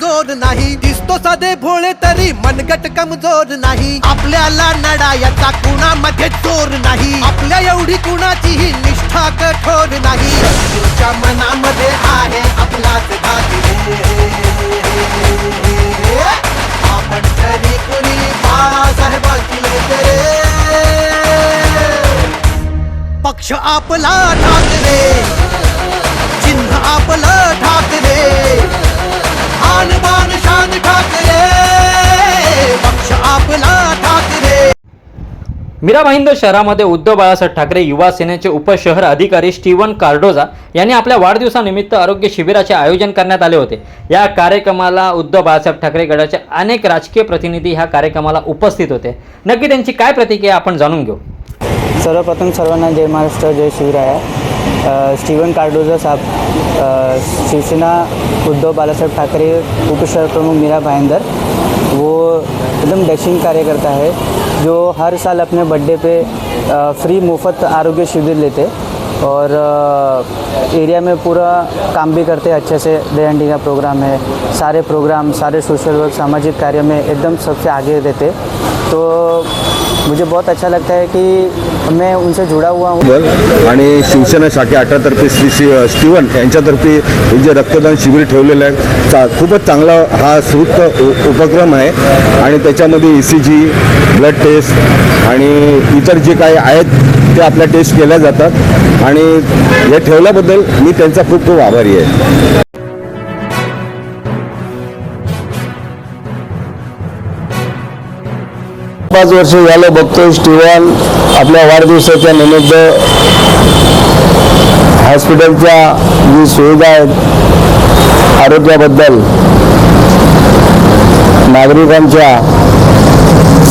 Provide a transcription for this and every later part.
कमजोर नाही. दिसतो साधे भोळे तरी मनगट कमजोर नाही. आपल्याला नडा याचा कुणामध्ये चोर नाही. आपल्या एवढी कुणाचीही निष्ठा कठोर नाही. तुमच्या मनामध्ये आहे आपलाच आपण तरी कुणी पक्ष आपला ठाकरे. चिन्ह आपलं ठाकरे. आन बान शान ठाकरे पक्ष आपला ठाकरे. मीरा भाईंदर शहरामध्ये उद्धव बाळासाहेब ठाकरे युवा सेनेचे उपशहर अधिकारी स्टीवन कार्डोजा यांनी आपल्या वाढदिवसानिमित्त आरोग्य शिबिराचे आयोजन करण्यात आले होते. या कार्यक्रमाला उद्धव बाळासाहेब ठाकरे गटाचे अनेक राजकीय प्रतिनिधी ह्या कार्यक्रमाला उपस्थित होते. नक्की त्यांची काय प्रतिक्रिया आपण जाणून घेऊ. सर्वप्रथम सर्वांना जय महाराष्ट्र जय शिवराया. अ, स्टीवन कार्डोजा साहब शिवसेना उद्धव बालासाहेब ठाकरे, उपशहर प्रमुख मीरा भाईंदर, वो एकदम डैशिंग कार्यकर्ता है, जो हर साल अपने बर्थडे पे फ्री मुफ़्त आरोग्य शिविर लेते और एरिया में पूरा काम भी करते, अच्छे से डे एंड का प्रोग्राम है, सारे प्रोग्राम सारे सोशल वर्क सामाजिक कार्य में एकदम सबसे आगे रहते। तो मुझे बहुत अच्छा लगता है कि मैं उनसे जुड़ा हुआ हूँ। आणि शिवसेना शाखे अठरातर्फे श्री श्री स्टीवन यांच्यातर्फे हे जे रक्तदान शिबिर ठेवलेलं आहे चा खूपच चांगला हा श्रुत उ- उपक्रम आहे. आणि त्याच्यामध्ये E C G blood test आणि इतर जे काही आहेत ते आपल्या टेस्ट केल्या जातात. आणि हे ठेवल्याबद्दल मी त्यांचा खूप खूप आभारी आहे. पाच वर्ष झालं बघतोय स्टीवन आपल्या वाढदिवसाच्या निमित्त हॉस्पिटलच्या जी सुविधा आहेत आरोग्याबद्दल नागरिकांच्या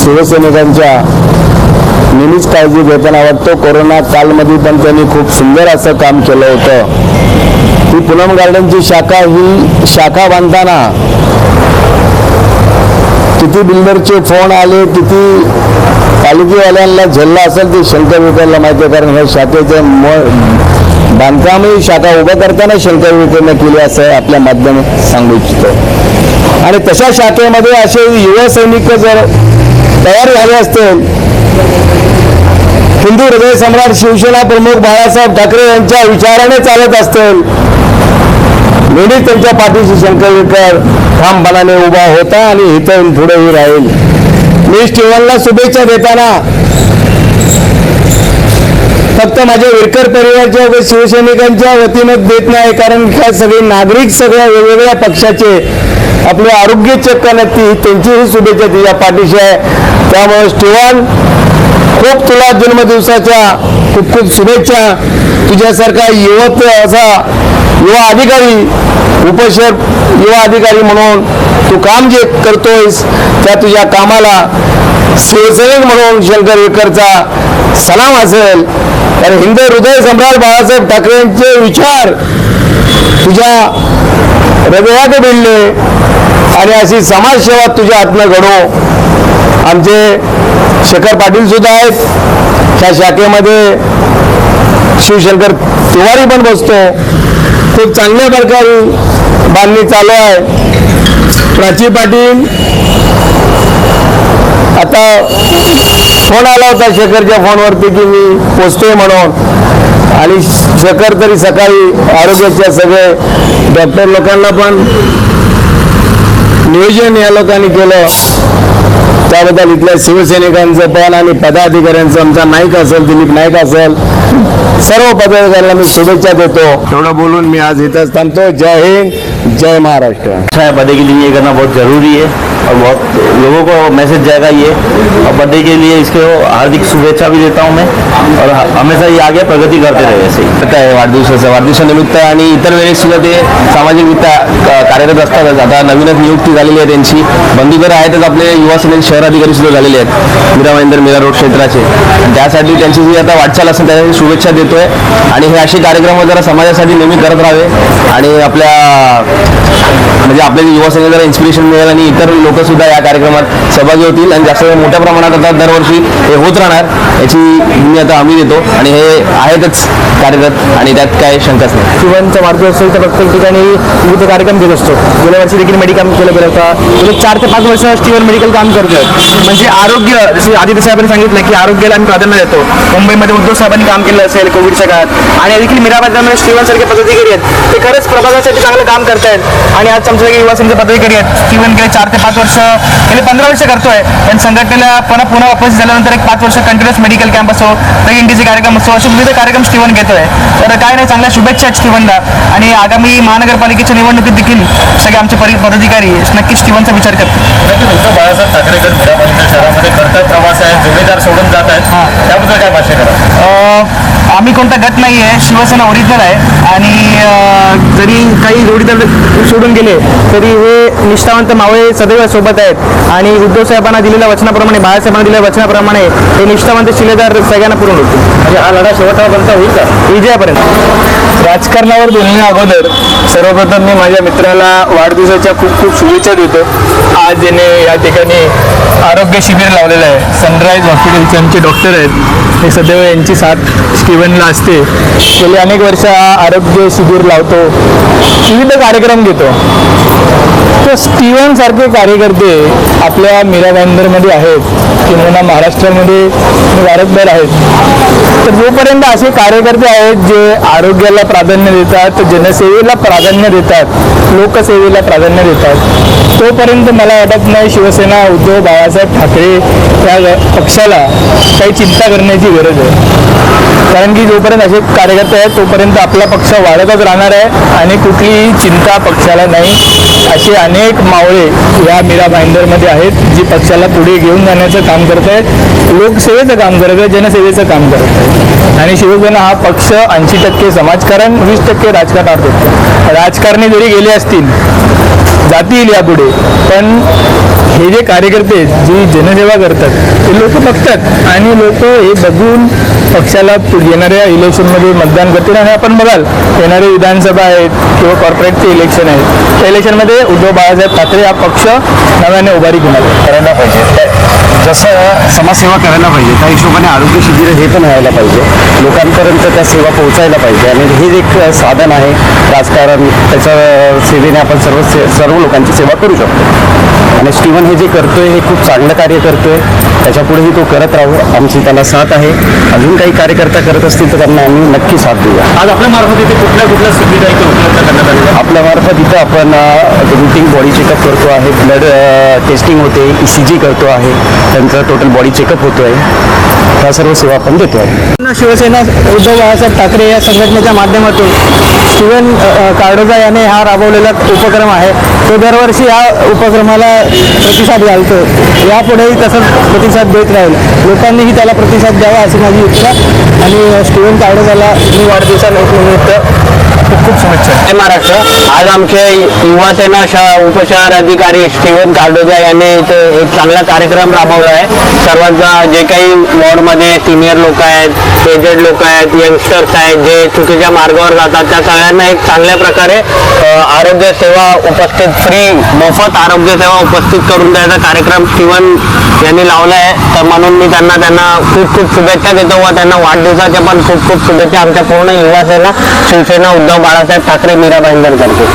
शिवसैनिकांच्या नेहमीच काळजी घेताना वाटतो कोरोना कालमध्ये पण त्यांनी खूप सुंदर असं काम केलं होतं. ही पूनम गार्डनची शाखा ही शाखा बांधताना किती बिल्डरचे फोन आले किती पालिकेवाल्यांना झेलला असेल ते शंकर विकेला माहिती आहे कारण ह्या शाखेचे म बांधकामही शाखा उभं करताना शंकर विकेनं केली असं आपल्या माध्यमात सांगू इच्छितो. आणि तशा शाखेमध्ये असे युवा सैनिक जर तयार झाले असतील हिंदू हृदय सम्राट शिवसेना प्रमुख बाळासाहेब ठाकरे यांच्या विचाराने चालत असतील नेहमीच त्यांच्या पाठीशी शंकरकर ठामपणाने उभा होता आणि इथून पुढेही राहील. मी स्टीवनला शुभेच्छा देताना फक्त माझ्या विरकर परिवारच्या व शिवसैनिकांच्या वतीनं देत नाही कारण ह्या सगळे नागरिक सगळ्या वेगवेगळ्या पक्षाचे आपले आरोग्य चेक करण्यात ती त्यांचीही शुभेच्छा तिच्या पाठीशी आहे. त्यामुळे स्टीवन खूप तुला जन्मदिवसाच्या खूप खूप शुभेच्छा. तुझ्यासारखा युवक असा युवा अधिकारी उपशहर युवा अधिकारी म्हणून तू काम जे करतोयस त्या तुझ्या कामाला शिवसैनिक म्हणून शंकर एकरचा सलाम असेल. तर हिंदू हृदय सम्राट बाळासाहेब ठाकरेंचे विचार तुझ्या हृदयात भिडले. आणि अशी समाजसेवा तुझ्या हातनं घडो. आमचे शेखर पाटील सुद्धा आहेत. त्या शाखेमध्ये शिवशंकर तिवारी पण बसतो. खूप चांगल्या प्रकारे बांधणी चालू आहे. प्राची पाटील आता फोन आला होता शेखरच्या फोनवरती की मी पोचतोय म्हणून. आणि शेखर तरी सकाळी आरोग्याच्या सगळे डॉक्टर लोकांना पण नियोजन या लोकांनी केलं. त्याबद्दल इथल्या शिवसैनिकांचं पण आणि पदाधिकाऱ्यांचं आमचा नाईक असेल दिलीप नाईक असेल सर्व पदाधिकाऱ्यांना मी शुभेच्छा देतो. एवढं बोलून मी आज इथंच थांबतो. जय हिंद. जय महाराष्ट्र। अच्छा है बर्थडे के लिए ये करना बहुत ज़रूरी है और बहुत लोगों को मैसेज जाएगा ये। और बर्थडे के लिए इसको हार्दिक शुभेच्छा भी देता हूँ मैं और ह- हमेशा ये आगे प्रगति करते रहे ऐसे ही। काय वाढदिवसाचं वाढदिवसानिमित्त आणि इतर वेळेस सुद्धा ते सामाजिक वित्त कार्यरत असतात. आता नवीनच नियुक्ती झालेली आहे त्यांची. बंधुकर आहेतच आपले युवा सेनेचे शहर अधिकारी सुद्धा झालेले आहेत. मीरा महेंद्र मीरा रोड क्षेत्राचे. आणि त्यासाठी त्यांची जी आता वाटचाल असेल त्यासाठी शुभेच्छा देतोय. आणि हे असे कार्यक्रम जरा समाजासाठी नेहमी करत राहावे. आणि आपल्या म्हणजे आपल्याला युवा सेनेला इन्स्पिरेशन मिळेल आणि इतर लोक सुद्धा या कार्यक्रमात सहभागी होतील. आणि जास्त मोठ्या प्रमाणात आता दरवर्षी हे होत राहणार याची मी आता हमी देतो. आणि हे आहेतच कार्यरत आणि त्यात काय शंकाच नाही. स्टीवनच्या वाढदिवसाच्या प्रत्येक ठिकाणी विविध कार्यक्रम घेत असतो. गेल्या वर्षी देखील मेडिकल केलं गेलं होतं. गेले चार ते पाच वर्ष स्टीवर मेडिकल काम करतोय. म्हणजे आरोग्य जसे आदित्य साहेबांनी सांगितलं की आरोग्याला आम्ही प्राधान्य देतो. मुंबईमध्ये उद्धव साहेबांनी काम केलं असेल कोविडच्या काळात. आणि देखील मीराबादमध्ये स्टीवन पद्धती पदाधिकारी आहेत. ते खरंच प्रभागासाठी चांगलं काम करतायत आणि आज आमच्या युवा सेनेचे पदाधिकारी आहेत स्टीवन गेले चार ते पाच वर्ष गेले पंधरा वर्ष करतोय. पण संघटनेला पुन्हा पुन्हा वापस झाल्यानंतर एक पाच वर्ष कंटिन्युअस मेडिकल कॅम्प असो प्रेग्नेंटीचे कार्यक्रम असो असे विविध कार्यक्रम स्टीवन घेतोय. तर काय नाही चांगल्या शुभेच्छा आहेत स्टीवनला आणि आगामी महानगरपालिकेच्या निवडणुकीत देखील सगळे आमचे पदाधिकारी नक्की स्टीवनचा विचार उद्धव बाळासाहेब ठाकरे गट मीराबाईंच्या शहरामध्ये करतात प्रवास आहे जोडीदार सोडून जात आहेत. त्याबद्दल काय भाष्य करा? आम्ही कोणता गट नाही आहे शिवसेना ओरिजिनल आहे. आणि जरी काही जोडीदार सोडून गेले तरी हे निष्ठावंत मावळे सदैव सोबत आहेत. आणि उद्धव साहेबांना दिलेल्या वचनाप्रमाणे बाळासाहेबांना दिलेल्या वचनाप्रमाणे हे निष्ठावंत शिलेदार सगळ्यांना पूर्ण होतील म्हणजे हा लढा शेवटापर्यंत होईल का? विजयापर्यंत. राजकारणावर बोलण्या अगोदर सर्वप्रथम मी माझ्या मित्राला वाढदिवसाच्या खूप खूप शुभेच्छा देतो. आज याने या ठिकाणी आरोग्य शिबिर लावलेलं आहे. सनराईज हॉस्पिटलचे आमचे डॉक्टर आहेत. हे सदैव यांची साथ स्टीवनला असते. गेली अनेक वर्ष आरोग्य शिबिर लावतो. विविध कार्यक्रम घेतो. तर स्टीवन सारखे कार्यकर्ते आपल्या मीरा भाईंदरमध्ये आहेत. किंवा महाराष्ट्रामध्ये भारतभर आहेत. तर जोपर्यंत असे कार्यकर्ते आहेत जे आरोग्याला प्राधान्य देतात जनसेवेला प्राधान्य देतात लोकसेवेला प्राधान्य देतात. तोपर्यंत मला वाटत नाही शिवसेना उद्धव बाळासाहेब ठाकरे या पक्षाला काही चिंता करण्याची गरज आहे. कारण की जोपर्यंत असे कार्यकर्ते आहेत तोपर्यंत आपला पक्ष वाढतच राहणार आहे आणि कुठलीही चिंता पक्षाला नाही. असे अनेक मावळे या मीरा भाईंदरमध्ये आहेत जी पक्षाला पुढे घेऊन जाण्याचं काम करत आहेत लोकसेवेचं काम करत आहे जनसेवेचं काम करत आहे आणि शिवसेना हा पक्ष ऐंशी टक्के समाज राजकारण वीस टक्के राजकारणात होतो. राजकारणी जरी गेले असतील जातील यापुढे. पण हे जे कार्यकर्ते आहेत, जी जनसेवा करतात ते लोक बघतात. आणि लोक हे बघून पक्षाला येणाऱ्या इलेक्शनमध्ये मतदान करतील. आणि आपण बघाल येणारे विधानसभा आहेत किंवा कॉर्पोरेटचे इलेक्शन आहेत. त्या इलेक्शनमध्ये उद्धव बाळासाहेब ठाकरे हा पक्ष नव्याने उभारी घेणार करायला पाहिजे. जसं समाजसेवा करायला पाहिजे त्या हिशोबाने आरोग्य शिबिर हे पण व्हायला पाहिजे. लोकांपर्यंत त्या सेवा पोहोचायला पाहिजे. आणि हे एक साधन आहे. राजकारण त्याच्या सेवेने आपण सर्व से सर्व लोकांची सेवा करू शकतो. आणि स्टीवन हे जे करतोय हे खूप चांगलं कार्य करतोय. त्याच्या पुढेही तो करत राहू. आमची त्याला साथ आहे. अजून काही कार्यकर्ता करत असतील तर त्यांना आम्ही नक्की साथ देऊया. आज आपल्या मार्फत इथे कुठल्या कुठल्या सुविधा इथे उपलब्ध करण्यात आलेल्या आपल्या मार्फत इथं आपण रुटीन बॉडी चेकअप करतो आहे. ब्लड टेस्टिंग होते. ई सी जी करतो आहे. त्यांचं टोटल बॉडी चेकअप होतो आहे ह्या सर्व सेवा आपण देतो आहे शिवसेना उद्धव बाळासाहेब ठाकरे या संघटनेच्या माध्यमातून स्टीवन कार्डोजा याने हा राबवलेला उपक्रम आहे. तो दरवर्षी या उपक्रमाला प्रतिसाद घालतो यापुढेही तसंच प्रतिसाद देत राहील. लोकांनीही त्याला प्रतिसाद द्यावा अशी माझी इच्छा. आणि अ, स्टीवन कार्डोजाला मी वाढदिवसानिमित्त खूप शुभेच्छा. महाराष्ट्र. आज आमचे युवा सेना उपचार अधिकारी स्टीवन कार्डोजा यांनी इथे एक चांगला कार्यक्रम राबवला आहे. सर्वांचा जे काही वॉर्डमध्ये सिनियर लोक आहेत एजेड लोक आहेत यंगस्टर्स आहेत जे चुकीच्या मार्गावर जातात त्या सगळ्यांना एक चांगल्या प्रकारे आरोग्य सेवा उपस्थित फ्री मोफत आरोग्य सेवा उपस्थित करून द्यायचा कार्यक्रम स्टीवन यांनी लावला आहे. तर म्हणून मी त्यांना त्यांना खूप खूप शुभेच्छा देतो व त्यांना वाढदिवसाच्या पण खूप खूप शुभेच्छा आमच्या पूर्ण युवा सेना शिवसेना उद्धव बाळासाहेब ठाकरे मीरा भाईंदर करते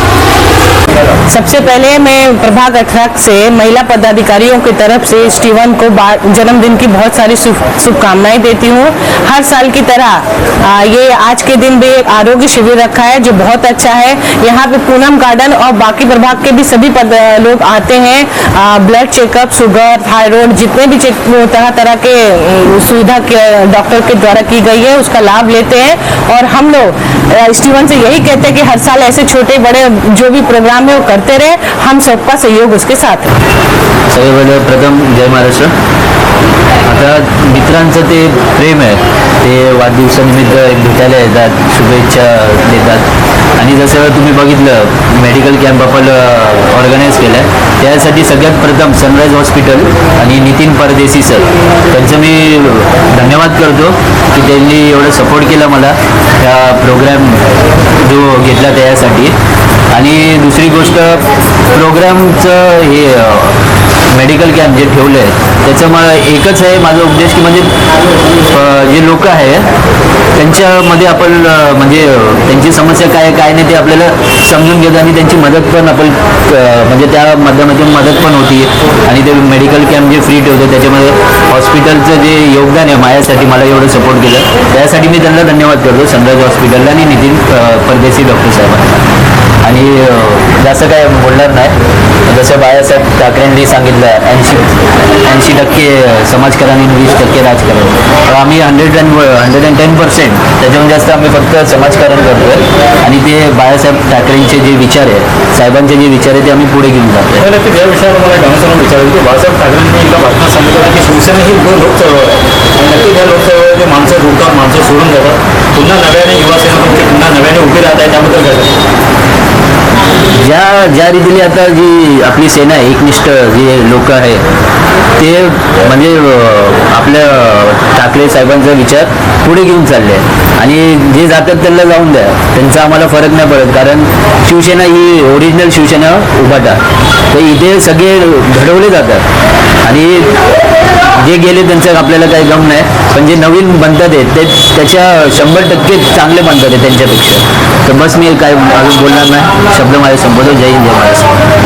सबसे पहले मैं प्रभाग अठारह से महिला पदाधिकारियों की तरफ़ से स्टीवन को जन्मदिन की बहुत सारी शुभ- शुभकामनाएँ देती हूँ। हर साल की तरह आ, ये आज के दिन भी एक आरोग्य शिविर रखा है जो बहुत अच्छा है। यहाँ पे पूनम गार्डन और बाकी प्रभाग के भी सभी पद, लोग आते हैं। ब्लड चेकअप शुगर थायराइड जितने भी चेक तरह तरह के सुविधा डॉक्टर के द्वारा की गई है उसका लाभ लेते हैं। और हम लोग स्टीवन से यही कहते हैं कि हर साल ऐसे छोटे बड़े जो भी प्रोग्राम है वो करते रहे। हम सबका सहयोग उसके साथ। है प्रथम जय महाराष्ट्र। आता मित्रांचं ते प्रेम आहे. ते वाढदिवसानिमित्त भेटायला येतात शुभेच्छा देतात. आणि जसं तुम्ही बघितलं मेडिकल कॅम्प आपण ऑर्गनाईज केलं आहे त्यासाठी सगळ्यात प्रथम सनराईज हॉस्पिटल आणि नितीन परदेशी सर. त्यांचं मी धन्यवाद करतो की त्यांनी एवढं सपोर्ट केला मला. त्या प्रोग्रॅम जो घेतला त्यासाठी. आणि दुसरी गोष्ट प्रोग्रामचं हे मेडिकल कॅम्प जे ठेवलं आहे त्याचं मला एकच आहे माझा उद्देश की म्हणजे जे लोक आहेत त्यांच्यामध्ये आपण म्हणजे त्यांची समस्या काय काय नाही ते आपल्याला समजून घेतो आणि त्यांची मदत पण आपण म्हणजे त्या माध्यमातून मदत पण होती. आणि ते मेडिकल कॅम्प जे फ्री ठेवतो त्याच्यामध्ये हॉस्पिटलचं जे योगदान आहे माझ्यासाठी मला एवढं सपोर्ट केलं. त्यासाठी मी त्यांना धन्यवाद करतो सनराज हॉस्पिटलला आणि नितीन परदेशी डॉक्टर साहेबांना. आणि जास्त काय बोलणार नाही. जसं बाळासाहेब ठाकरेंनी सांगितलं ऐंशी ऐंशी टक्के समाजकारण आणि वीस टक्के राजकारण. तर आम्ही hundred and hundred and ten percent त्याच्याहून जास्त आम्ही फक्त समाजकारण करतोय. आणि ते बाळासाहेब ठाकरेंचे जे विचार आहे साहेबांचे जे विचार आहे ते आम्ही पुढे घेऊन जातो या विषयावर मला डान्सवरून विचारलं की बाळासाहेब ठाकरेंनी एका भाषणात सांगितलं की शिवसेना ही लोक चळवळ आहे. आणि नक्की त्या लोक माणसं रुळतात माणसं सोडून जातात पुन्हा नव्याने युवासेना पुन्हा नव्याने उभी राहत आहे त्याबद्दल काय ज्या ज्या रीतीने आता जी आपली सेना आहे एकनिष्ठ जे लोक आहे ते म्हणजे आपल्या ठाकरे साहेबांचा विचार पुढे घेऊन चालले. आणि जे जातात त्यांना जाऊन द्या. त्यांचा आम्हाला फरक नाही पडत. कारण शिवसेना ही ओरिजिनल शिवसेना उभाटा. तर इथे सगळे घडवले जातात. आणि जे गेले त्यांचं आपल्याला काही गम नाही. पण जे नवीन बनतात आहेत ते त्याच्या शंभर टक्के चांगले बनतात आहेत त्यांच्यापेक्षा. तर बस मी काय बोलणार नाही. शब्द माझे संबोधन जय हिंद जय महाराष्ट्र.